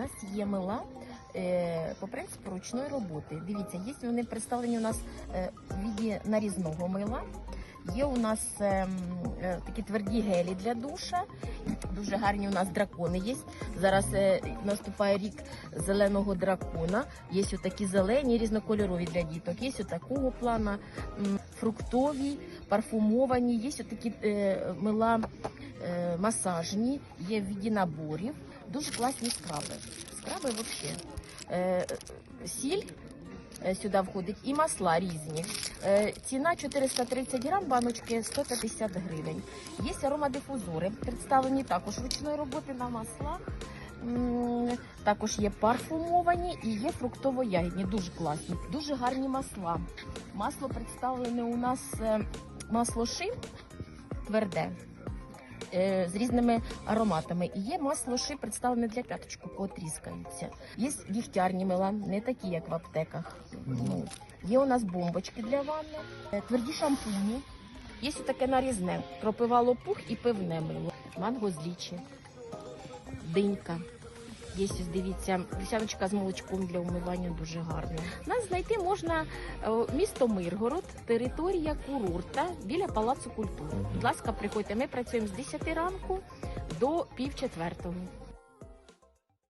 нас є мила е, по принципу ручної роботи. Дивіться, є вони представлені у нас е, в віді нарізного мила. Є у нас е, е, такі тверді гелі для душа. Дуже гарні у нас дракони є. Зараз е, наступає рік зеленого дракона. Є такі зелені, різнокольорові для діток. Є такого плана фруктові, парфумовані. Є такі е, мила масажні, є в віді наборів. Дуже класні скраби. Скраби взагалі. Е, сіль е, сюди входить і масла різні. Е, ціна 430 грам, баночки 150 гривень. Є аромадифузори, представлені також ручної роботи на маслах. Також є парфумовані і є фруктово-ягідні, дуже класні, дуже гарні масла. Масло представлене у нас е, масло шим тверде. Е, З різними ароматами. І є масло ши представлене для п'яточку, кого тріскається. Є вівтярні мила, не такі, як в аптеках. Ну, є у нас бомбочки для ванни, е, тверді шампуні. Є таке нарізне, Пропивало пух і пивне мило. Манго з динька. Є ось, дивіться, вісяночка з молочком для умивання дуже гарна. Нас знайти можна е, місто Миргород, територія курорта біля Палацу культури. Будь ласка, приходьте. Ми працюємо з 10 ранку до пів четвертого.